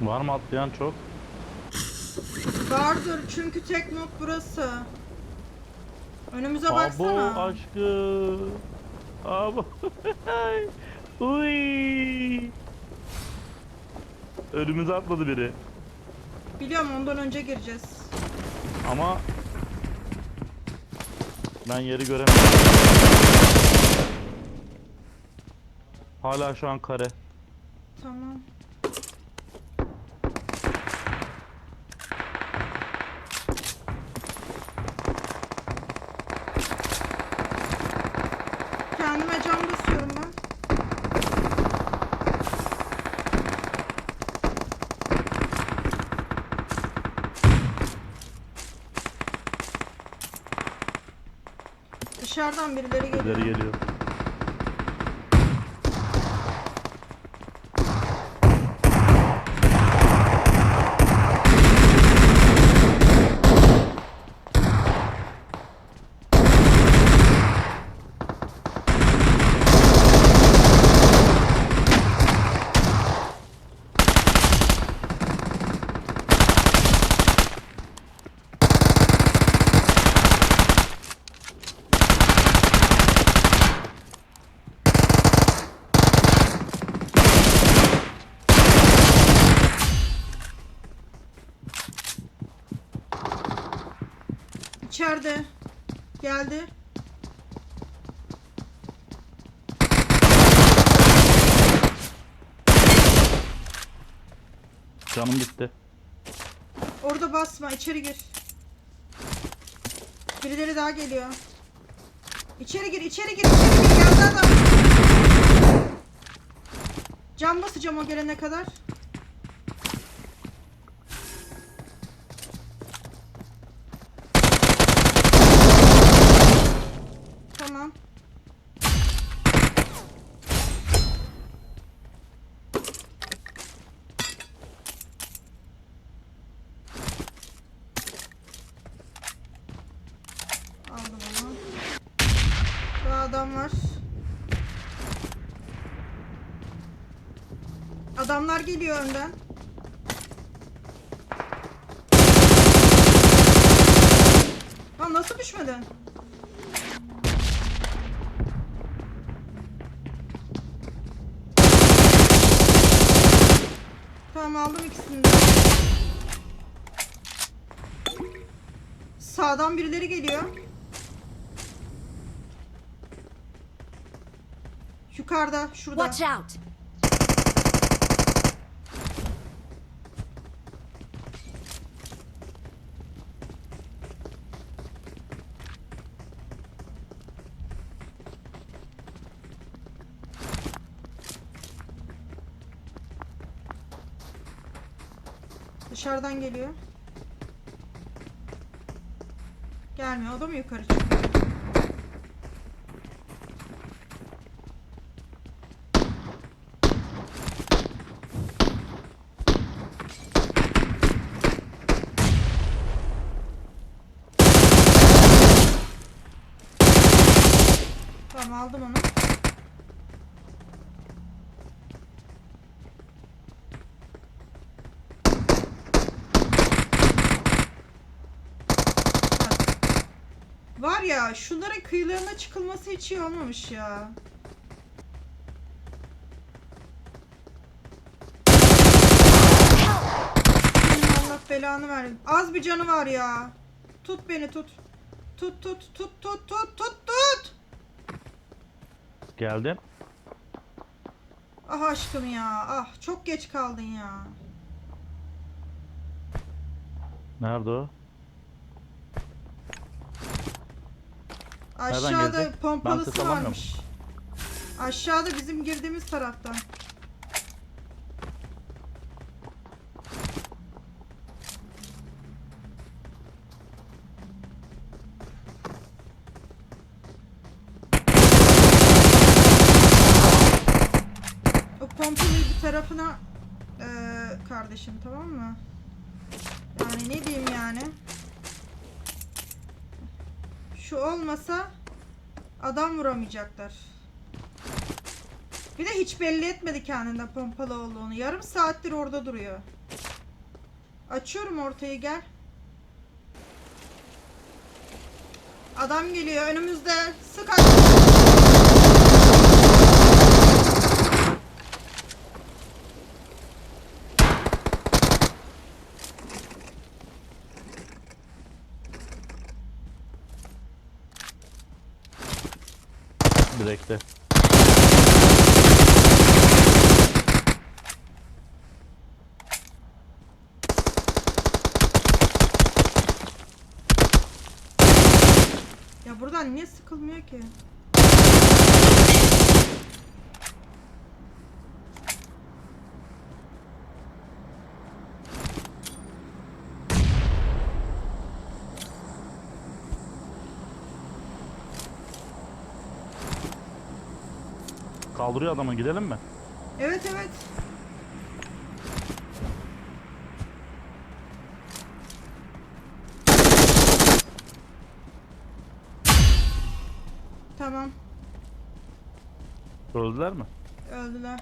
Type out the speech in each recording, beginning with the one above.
Var mı atlayan çok? Vardır çünkü tek mod burası. Önümüze Abo baksana. aşkı. Abo. Uy. Önümüze atladı biri. Biliyorum ondan önce gireceğiz. Ama ben yeri göremedim. Hala şu an kare. Tamam. Kendime can basıyorum ben. Dışarıdan birileri geliyor. İleri geliyor. İçeride. Geldi. Canım bitti. Orada basma. içeri gir. Birileri daha geliyor. İçeri gir, içeri gir, içeri gir. Geldi adam. Cam basacağım o gelene kadar. Tamam. Aldım onu. Daha adam var. Adamlar geliyor önden. Lan nasıl düşmedin? Tamam aldım ikisini de. Sağdan birileri geliyor. Yukarıda, şurada. Watch out! Dışarıdan geliyor. Gelmiyor. O da mı yukarı çıkıyor? Tamam aldım onu. Var ya şunların kıyılarına çıkılması hiç iyi olmamış ya. Allah belanı versin. Az bir canı var ya. Tut beni tut. Tut tut tut tut tut tut tut. Geldim. Ah aşkım ya. Ah çok geç kaldın ya. Nerede o? Aşağıda gelecek? Ben pompalısı alamıyorum. varmış. Aşağıda bizim girdiğimiz taraftan. O pompalıyı bir tarafına eee, kardeşim tamam mı? Yani ne diyeyim yani? Vuramayacaklar. Bir de hiç belli etmedi kendinden pompalı olduğunu. Yarım saattir orada duruyor. Açıyorum ortayı gel. Adam geliyor önümüzde. Sık aç. Direkte. Ya buradan niye sıkılmıyor ki? Kaldırıyor adamı gidelim mi? Evet evet. Tamam, Öldüler mi? öldüler.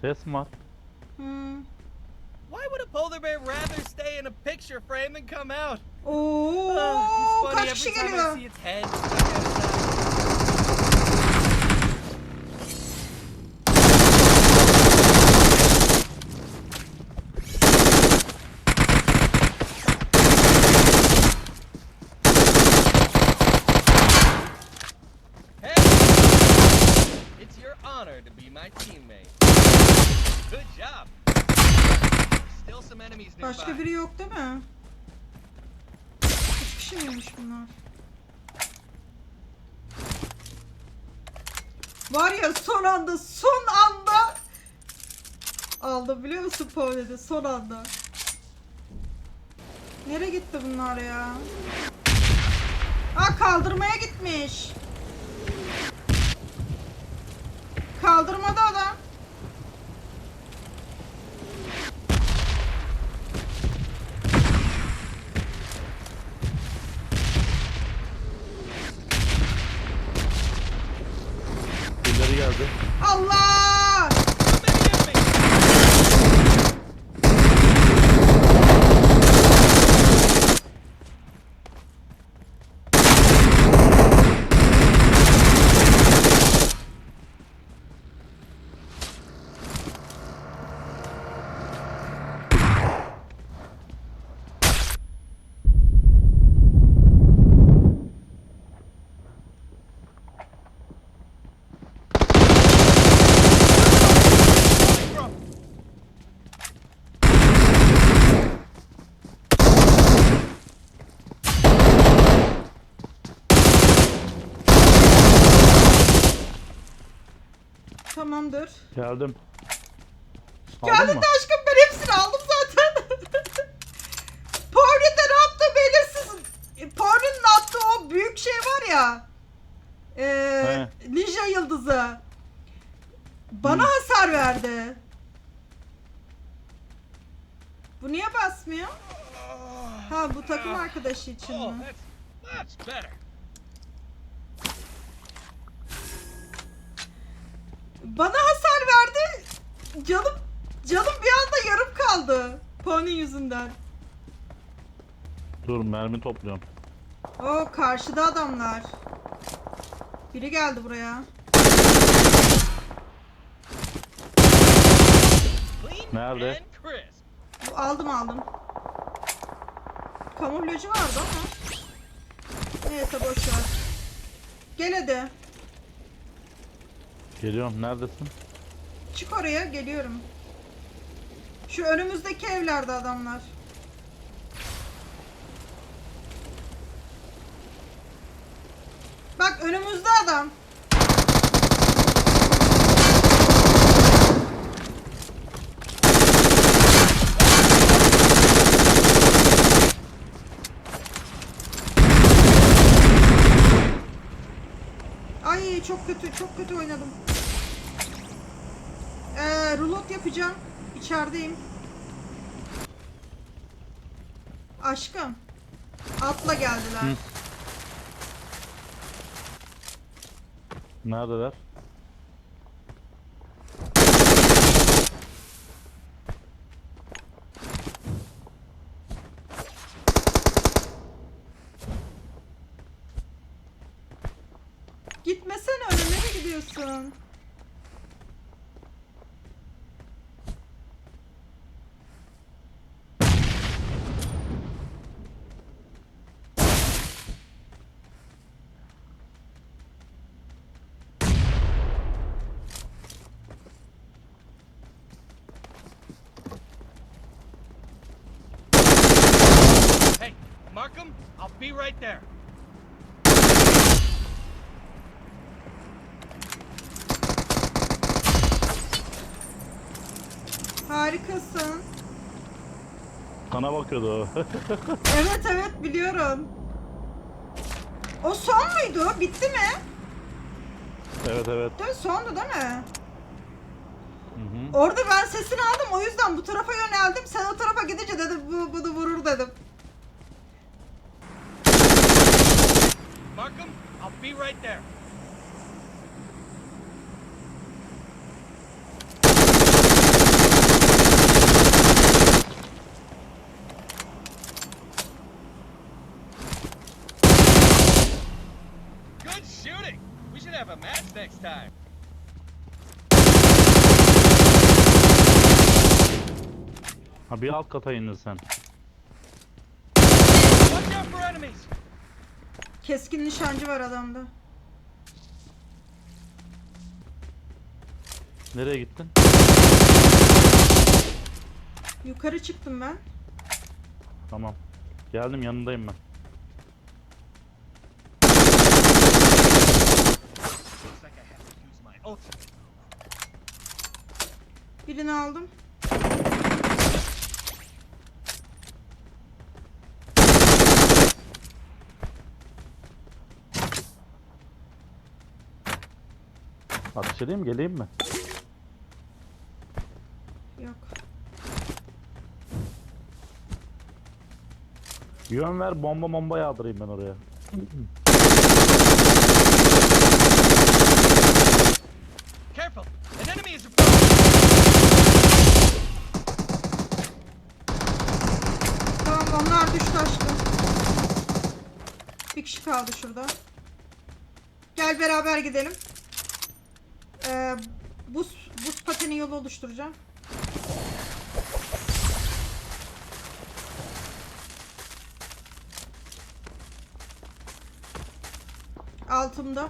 Ses mi var? Hmm. Would a polar bear rather stay in a picture frame than come out? Oo, Uh, it's funny every time I see its head Başka biri yok değil mi? Üç kişi miymiş bunlar? Var ya son anda, son anda aldım biliyor musun Pauline'i son anda. Nereye gitti bunlar ya? Aa kaldırmaya gitmiş. Kaldırmada adam. Birileri geldi. Allah! Many enemies! Tamamdır. Geldim. Aldın Geldin mı? de aşkım ben hepsini aldım zaten. De ne yaptı belirsiz. E, Pauline'in attığı o büyük şey var ya. Eee Ninja yıldızı. Bana Hı. hasar verdi. Bu niye basmıyor? Ha bu takım arkadaşı için Oh, mi? that's much better. Bana hasar verdi. Canım canım bir anda yarım kaldı. Pony yüzünden. Dur mermi topluyorum. O karşıda adamlar. Biri geldi buraya. Nerede? Bu- Aldım aldım. Kamuflajı vardı ama. Neyse boş ver. Gel hadi. Geliyorum. Neredesin? Çık oraya geliyorum. Şu önümüzdeki evlerde adamlar. Bak önümüzde adam. Ay çok kötü, çok kötü oynadım. Ee, rulot yapacağım. İçerideyim. Aşkım. Atla geldiler. Hı. Neredeler? Gitmesene nereye gidiyorsun? Hey, Markham, I'll be right there. Harikasın. Sana bakıyordu o. Evet evet biliyorum. O son muydu? Bitti mi? evet evet. Değil mi? Sondu değil mi? Hı hı. Orada ben sesini aldım o yüzden bu tarafa yöneldim. Sen o tarafa gidince dedim bu bunu vurur dedim. Markham, I'll be right there. Good shooting. We should have a match next time. Ha bir alt kata indin sen. Watch out for enemies. Keskin nişancı var adamda. Nereye gittin? Yukarı çıktım ben. Tamam. Geldim yanındayım ben. Looks like I have to use my ultimate. Birini aldım. Ateş edeyim mi? Geleyim mi? Yok. Yön ver bomba bomba yağdırayım ben oraya. Careful! An enemy is approaching! Tamam onlar düştü aşkım. Bir kişi kaldı şurada. Gel beraber gidelim. Ee, buz, buz pateni yolu oluşturacağım. Altımda.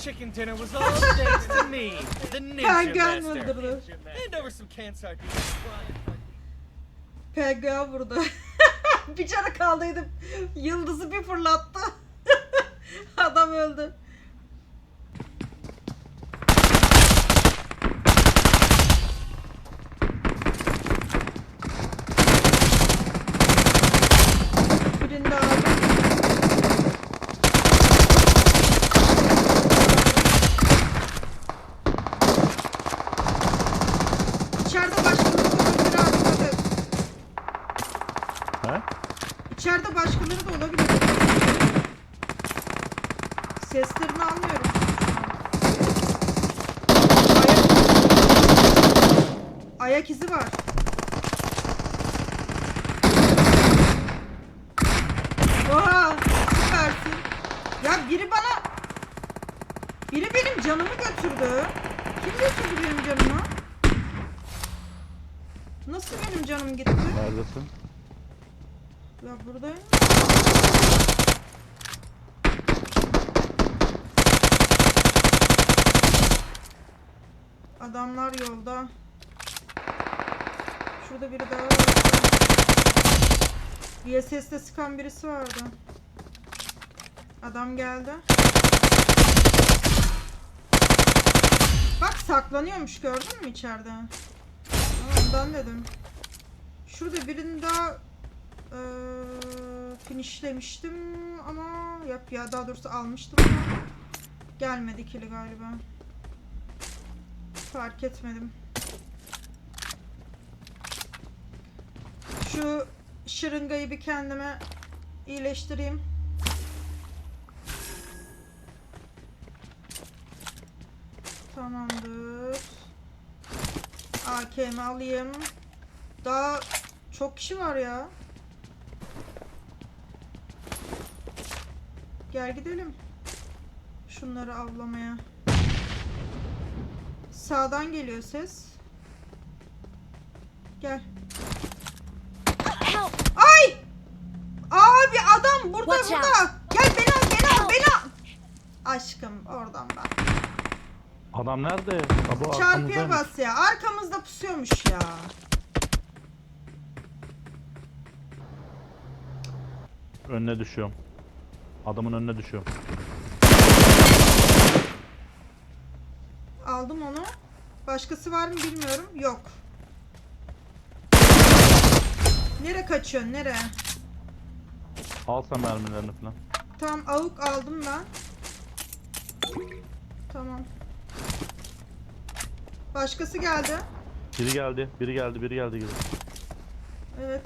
Chicken dinner was all thanks to me, the Ninja Master. öldürdü. And over some canned sardines. PGA burada. bir canı kaldıydı. Yıldızı bir fırlattı. Adam öldü. Birini de aldım. İçeride başkaları da olabilir abi. dikkat et. He? İçeride başkaları da olabilir. Seslerini almıyorum. Ayak, ayak izi var. Oha süpersin. Ya biri bana... Biri benim canımı götürdü. Kim götürdü benim canımı? Nasıl benim canım gitti? Neredesin? Ya buradayım. Adamlar yolda. Şurada biri daha var. VSS'de sıkan birisi vardı. Adam geldi. Bak saklanıyormuş gördün mü içeride? Ondan dedim. Şurada birini daha eee finishlemiştim ama yap ya daha doğrusu almıştım ama gelmedi kili galiba. Fark etmedim. Şu şırıngayı bir kendime iyileştireyim. Tamamdır. AK'mi alayım. Daha çok kişi var ya. Gel gidelim. Şunları avlamaya. Sağdan geliyor ses. Gel. Ay! Abi adam burada Watch burada. Gel beni al beni al beni al. Aşkım oradan bak. Adam nerede? Ha, bu Çarpıya arkamızdaymış. bas ya. Arkamızda pusuyormuş ya. Önüne düşüyorum. Adamın önüne düşüyorum. Aldım onu. Başkası var mı bilmiyorum. Yok. Nere kaçıyorsun? Nere? Al sen mermilerini falan. Tamam avuk aldım ben. Tamam. Başkası geldi. Biri geldi, biri geldi, biri geldi gibi. Evet.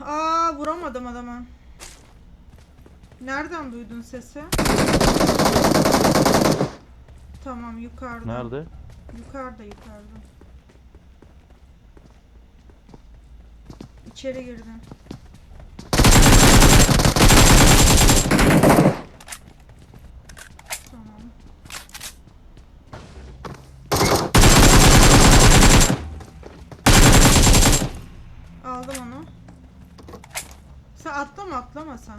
Aa vuramadım adama. Nereden duydun sesi? Tamam yukarıda. Nerede? Yukarıda yukarıda. İçeri girdi. Tamam. Aldım onu. Sen atlama atlama sen.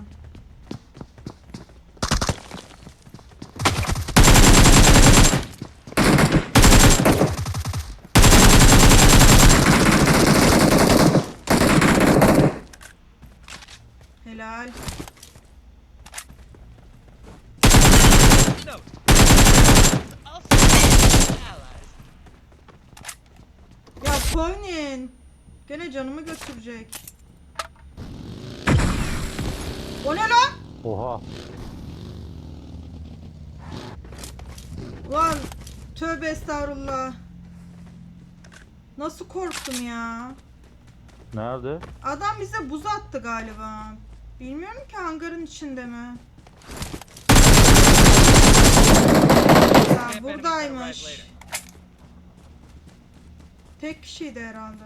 götürecek. O ne lan? Oha. Lan tövbe estağfurullah. Nasıl korktum ya. Nerede? Adam bize buz attı galiba. Bilmiyorum ki hangarın içinde mi? Ya buradaymış. Tek kişiydi herhalde.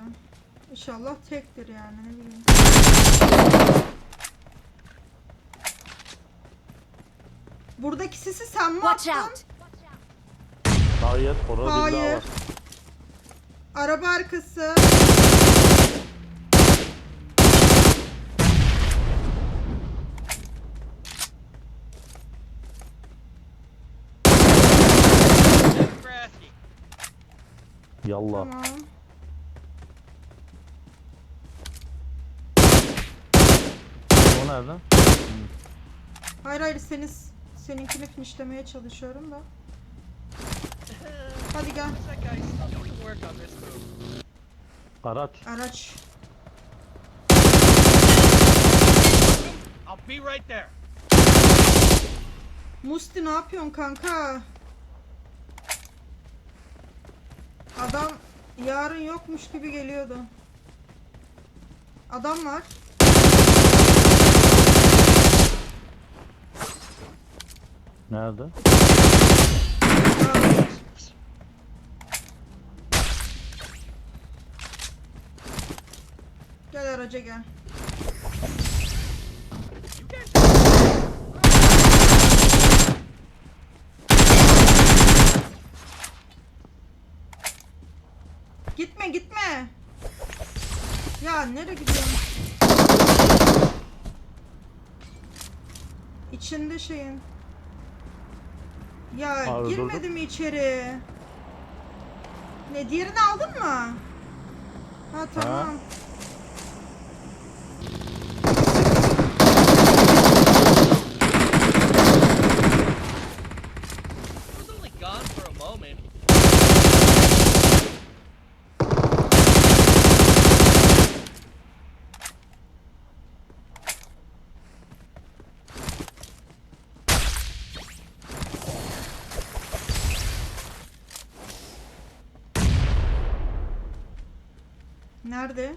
İnşallah tektir yani ne bileyim. Buradaki sisi sen mi Watch attın? out! Hayır, orada biri daha Hayır. var. Araba arkası. Yallah. Tamam. O nerede? Hayır hayır seni seninkini finishlemeye çalışıyorum da. Hadi gel. Araç. Araç. I'll be right there. Musti ne yapıyorsun kanka? Adam yarın yokmuş gibi geliyordu. Adam var. Nerede? Gel araca gel. Gitme gitme. Ya nereye gidiyorsun? İçinde şeyin. Ya Abi, girmedim içeri. Ne diğerini aldın mı? Ha tamam. He Nerede?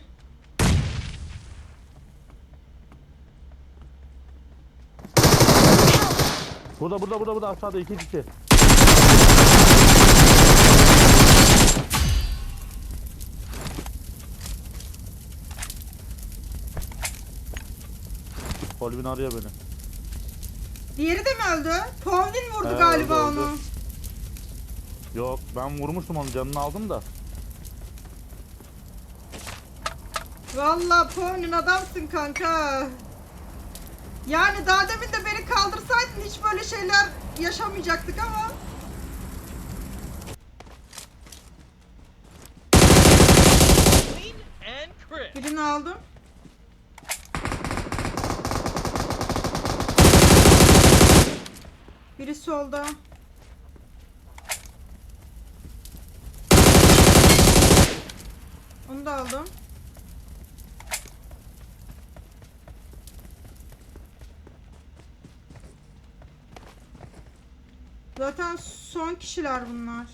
Burada burada burada burada aşağıda iki kişi. Kolbin arıyor beni. Diğeri de mi öldü? Povlin vurdu Evet, galiba öldü, öldü. onu. Yok ben vurmuştum onu canını aldım da. Valla Povlin adamsın kanka. Yani daha demin de beni kaldırsaydın hiç böyle şeyler yaşamayacaktık ama. Birini aldım. Biri solda. Onu da aldım. Zaten son kişiler bunlar.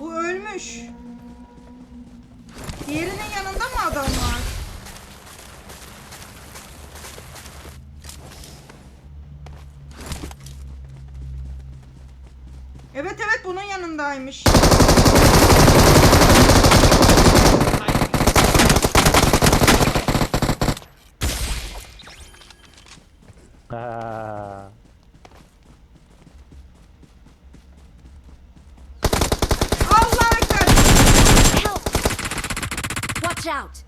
Bu ölmüş. Out!